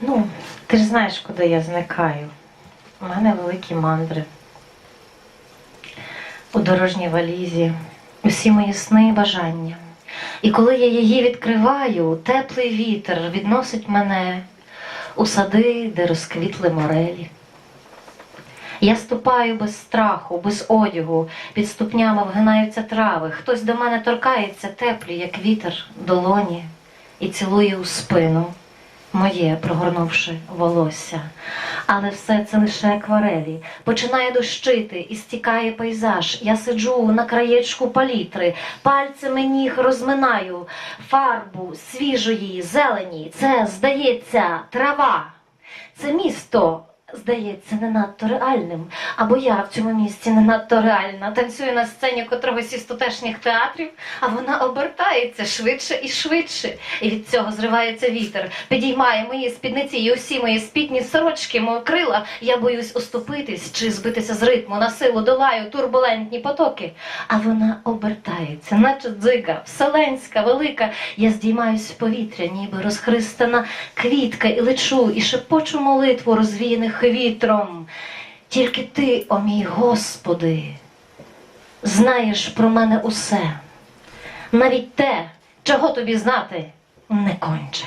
Ну, ти ж знаєш, куди я зникаю. У мене великі мандри. У дорожній валізі усі мої сни і бажання. І коли я її відкриваю, теплий вітер відносить мене у сади, де розквітли морелі. Я ступаю без страху, без одягу, під ступнями вгинаються трави. Хтось до мене торкається теплі, як вітер, долоні, і цілує у спину моє, прогорнувши волосся. Але все це лише акварелі. Починає дощити і стікає пейзаж. Я сиджу на краєчку палітри, пальцями ніг розминаю фарбу свіжої, зелені. Це, здається, трава. Це місто. Здається, не надто реальним, або я в цьому місці не надто реальна. Танцюю на сцені котрогось із тутешніх театрів, а вона обертається швидше і швидше. І від цього зривається вітер, підіймає мої спідниці і усі мої спідні сорочки, мої крила. Я боюсь оступитись чи збитися з ритму, на силу долаю турбулентні потоки. А вона обертається, наче дзига, вселенська, велика. Я здіймаюсь в повітря, ніби розхристана квітка, і лечу, і шепочу молитву розвіяних вітром. Тільки ти, о мій Господи, знаєш про мене усе, навіть те, чого тобі знати не конче.